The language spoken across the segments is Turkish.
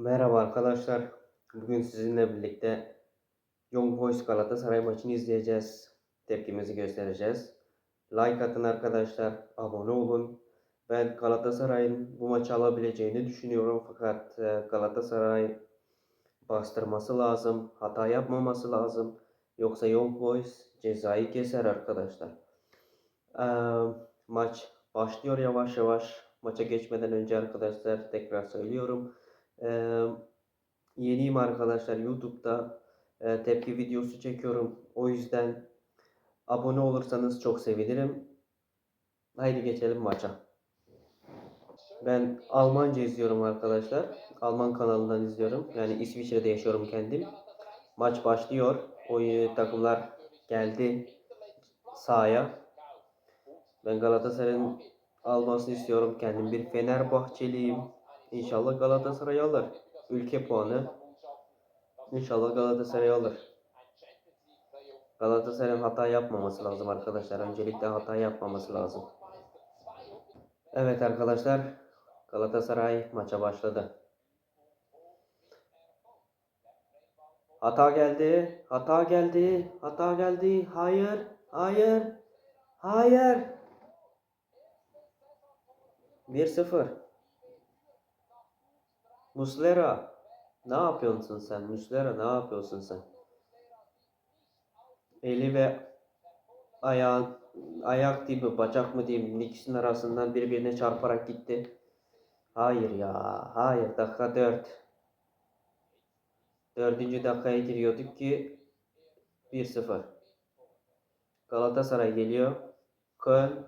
Merhaba arkadaşlar. Bugün sizinle birlikte Young Boys Galatasaray maçını izleyeceğiz. Tepkimizi göstereceğiz. Like atın arkadaşlar. Abone olun. Ben Galatasaray'ın bu maçı alabileceğini düşünüyorum. Fakat e, Galatasaray bastırması lazım. Hata yapmaması lazım. Yoksa Young Boys cezayı keser arkadaşlar. Ee, maç başlıyor yavaş yavaş. Maça geçmeden önce arkadaşlar tekrar söylüyorum. Ee, yeniyim arkadaşlar YouTube'da e, tepki videosu çekiyorum. O yüzden abone olursanız çok sevinirim. Haydi geçelim maça. Ben Almanca izliyorum arkadaşlar. Alman kanalından izliyorum. Yani İsviçre'de yaşıyorum kendim. Maç başlıyor. O takımlar geldi sahaya. Ben Galatasaray'ın almasını istiyorum. Kendim bir Fenerbahçeliyim. İnşallah Galatasaray alır. Ülke puanı. İnşallah Galatasaray alır. Galatasaray'ın hata yapmaması lazım arkadaşlar. Öncelikle hata yapmaması lazım. Evet arkadaşlar. Galatasaray maça başladı. Hata geldi. Hata geldi. Hata geldi. Hayır. Hayır. Hayır. 1-0. Muslera. Ne yapıyorsun sen? Muslera ne yapıyorsun sen? Eli ve ayağın ayak değil mi bacak mı diyeyim ikisinin arasından birbirine çarparak gitti. Hayır ya. Hayır. Dakika 4. Dördüncü dakikaya giriyorduk ki 1-0. Galatasaray geliyor. Köln.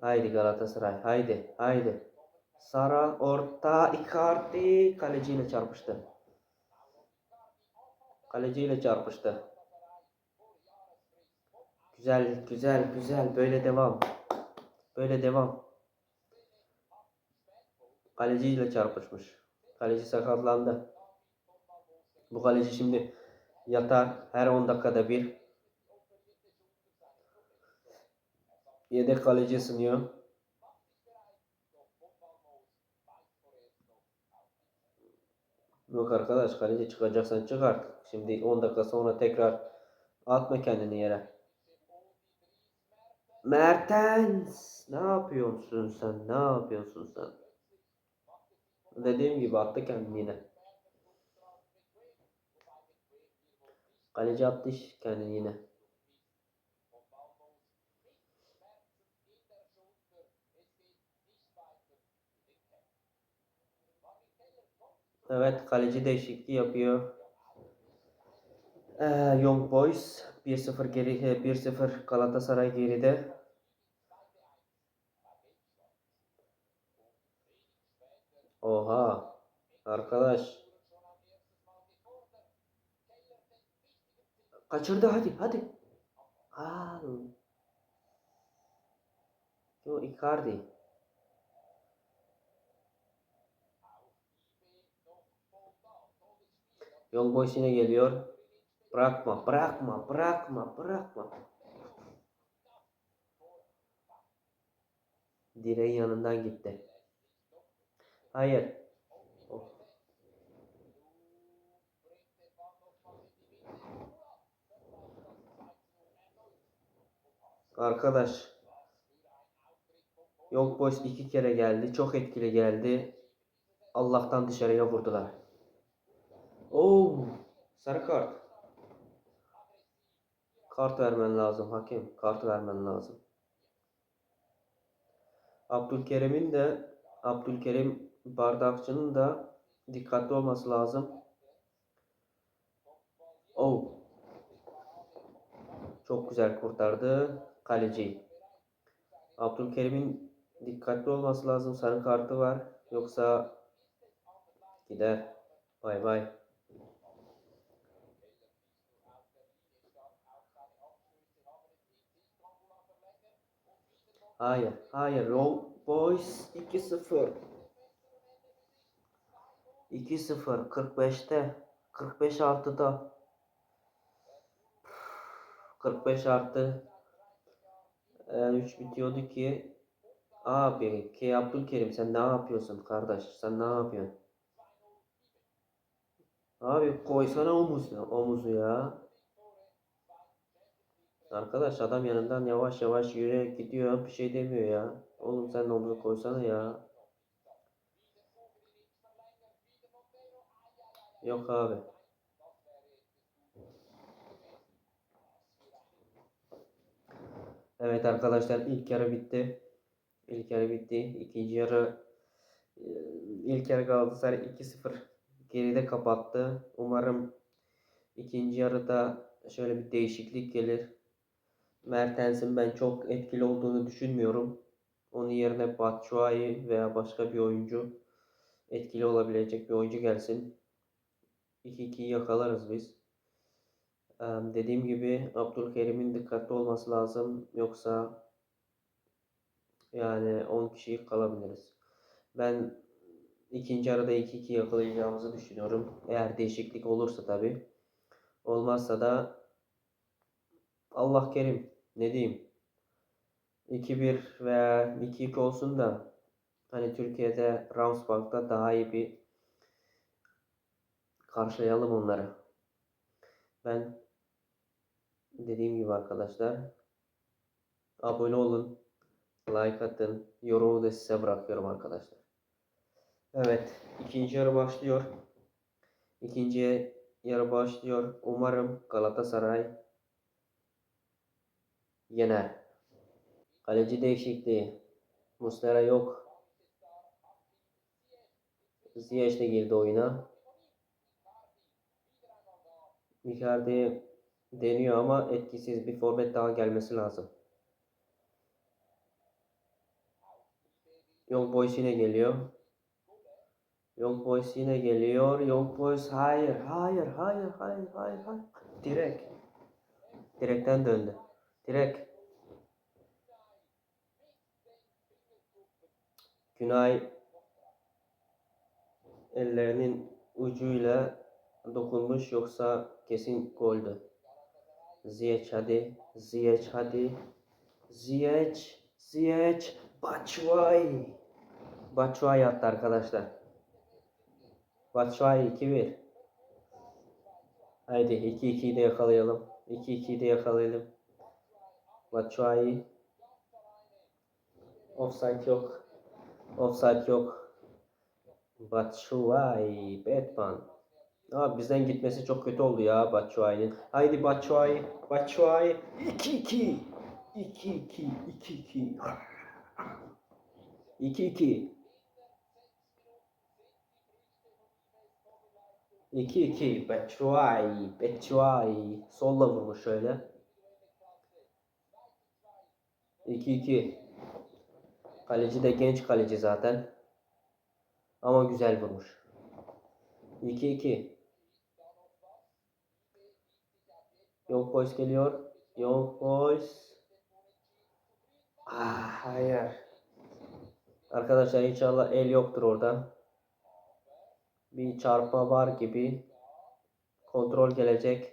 Haydi Galatasaray. Haydi. Haydi. Sara orta Icardi kaleciyle çarpıştı. Kaleciyle çarpıştı. Güzel, güzel, güzel. Böyle devam. Böyle devam. Kaleciyle çarpışmış. Kaleci sakatlandı. Bu kaleci şimdi yatar her 10 dakikada bir. Yedek kaleci ısınıyor. Yok arkadaş kaleci çıkacaksan çıkart. Şimdi 10 dakika sonra tekrar atma kendini yere. Mertens ne yapıyorsun sen? Ne yapıyorsun sen? Dediğim gibi attı kendini yine. Kaleci attı kendini yine. Evet kaleci değişikliği yapıyor. Ee, Young Boys 1-0 geri 1-0 Galatasaray geride. Oha arkadaş. Kaçırdı hadi hadi. Aa. Yo Icardi. Young Boys yine geliyor. Bırakma, bırakma, bırakma, bırakma. Direğin yanından gitti. Hayır. Oh. Arkadaş. Young Boys iki kere geldi. Çok etkili geldi. Allah'tan dışarıya vurdular. Oo, sarı kart. Kart vermen lazım hakem. Kart vermen lazım. Abdülkerim'in de Abdülkerim Bardakçı'nın da dikkatli olması lazım. Oh. Çok güzel kurtardı kaleci. Abdülkerim'in dikkatli olması lazım. Sarı kartı var. Yoksa gider. Bay bay. Hayır, hayır. Wrong Boys 2-0. 2-0 45'te 45 artıda 45 artı. E, 3 bitiyordu ki. Abi ki Abdülkerim sen ne yapıyorsun kardeş? Sen ne yapıyorsun? Abi koysana omuzu, omuzu ya. Arkadaş adam yanından yavaş yavaş yürüyerek gidiyor. Bir şey demiyor ya. Oğlum sen omuzu koysana ya. Yok abi. Evet arkadaşlar ilk yarı bitti. İlk yarı bitti. İkinci yarı ilk yarı Galatasaray 2-0 geride kapattı. Umarım ikinci yarıda şöyle bir değişiklik gelir. Mertens'in ben çok etkili olduğunu düşünmüyorum. Onun yerine Batshuayi veya başka bir oyuncu etkili olabilecek bir oyuncu gelsin. 2-2'yi yakalarız biz. Dediğim gibi Abdülkerim'in dikkatli olması lazım. Yoksa yani 10 kişi kalabiliriz. Ben ikinci arada 2-2 yakalayacağımızı düşünüyorum. Eğer değişiklik olursa tabi. Olmazsa da Allah kerim ne diyeyim. 2-1 veya 2-2 olsun da hani Türkiye'de Ramsbach'ta daha iyi bir karşılayalım onları. Ben dediğim gibi arkadaşlar abone olun, like atın, yorumu da size bırakıyorum arkadaşlar. Evet, ikinci yarı başlıyor. İkinci yarı başlıyor. Umarım Galatasaray yener. Kaleci değişikliği. Muslera yok. Ziyech de girdi oyuna. Icardi deniyor ama etkisiz bir forvet daha gelmesi lazım. Young Boys yine geliyor. Young Boys yine geliyor. Young Boys hayır, hayır, hayır, hayır, hayır, hayır. Direkt. Direkten döndü. Direkt. Günay ellerinin ucuyla dokunmuş yoksa kesin goldü. Ziyech hadi. Ziyech hadi. Ziyech. Ziyech. Batshuayi. Batshuayi attı arkadaşlar. Batshuayi 2-1. Haydi 2-2'yi de yakalayalım. 2-2'yi de yakalayalım. Batshuayi. Offside yok. Offside yok. Batshuayi. Batman. Abi bizden gitmesi çok kötü oldu ya Batshuayi'nin. Haydi Batshuayi. Batshuayi. 2-2. 2-2. 2-2. 2-2. 2-2. Batshuayi. Batshuayi. Solla vurmuş şöyle. 2-2. Kaleci de genç kaleci zaten. Ama güzel vurmuş. 2-2. Young Boys geliyor. Young Boys. Ah, hayır. Arkadaşlar inşallah el yoktur orada. Bir çarpma var gibi. Kontrol gelecek.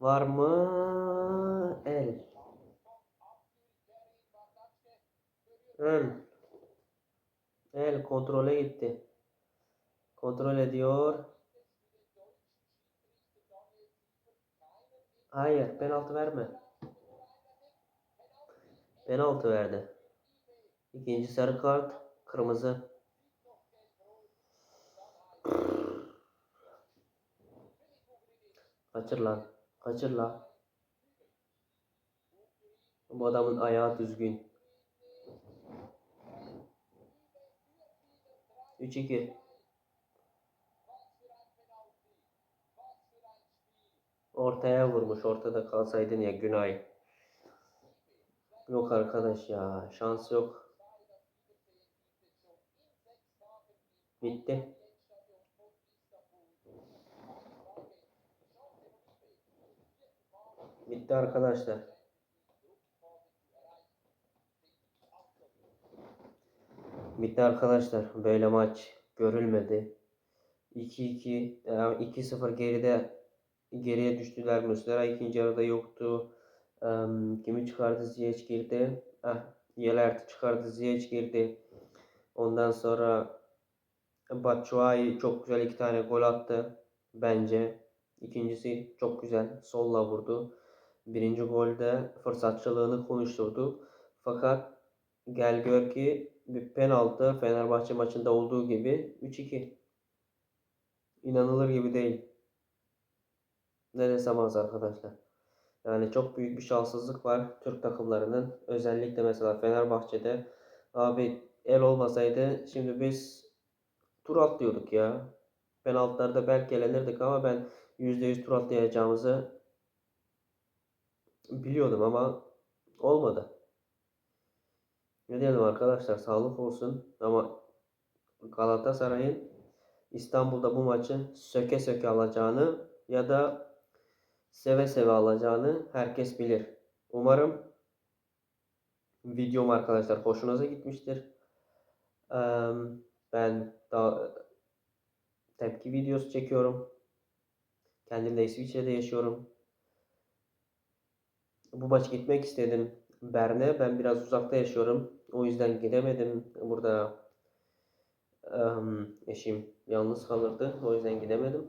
Var mı? El. El. El kontrole gitti. Kontrol ediyor. Hayır, penaltı verme. Penaltı verdi. İkinci sarı kart, kırmızı. Kaçır lan. Kaçır lan. Bu adamın ayağı düzgün. 3-2. Ortaya vurmuş. Ortada kalsaydın ya Günay. Yok arkadaş ya. Şans yok. Bitti. Bitti arkadaşlar. Bitti arkadaşlar. Böyle maç görülmedi. 2-2 yani 2-0 geride geriye düştüler. Muslera ikinci yarıda yoktu. Um, kimi çıkardı? Ziyech girdi. Ah, Yelert'i çıkardı. Ziyech girdi. Ondan sonra Batshuayi çok güzel iki tane gol attı. bence. İkincisi çok güzel. Solla vurdu. Birinci golde fırsatçılığını konuşturdu. Fakat gel gör ki bir penaltı Fenerbahçe maçında olduğu gibi 3-2. İnanılır gibi değil. Ne desem az arkadaşlar. Yani çok büyük bir şanssızlık var Türk takımlarının. Özellikle mesela Fenerbahçe'de abi el olmasaydı şimdi biz tur atlıyorduk ya. Penaltılarda belki elenirdik ama ben %100 tur atlayacağımızı biliyordum ama olmadı. Ne diyelim arkadaşlar sağlık olsun ama Galatasaray'ın İstanbul'da bu maçı söke söke alacağını ya da seve seve alacağını herkes bilir. Umarım videom arkadaşlar hoşunuza gitmiştir. Ben daha tepki videosu çekiyorum. Kendim de İsviçre'de yaşıyorum. Bu maç gitmek istedim. Berne. Ben biraz uzakta yaşıyorum. O yüzden gidemedim. Burada em, eşim yalnız kalırdı. O yüzden gidemedim.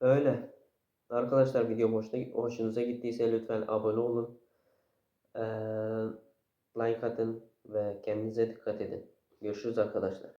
Öyle. Arkadaşlar video hoşuna, hoşunuza gittiyse lütfen abone olun. Like atın ve kendinize dikkat edin. Görüşürüz arkadaşlar.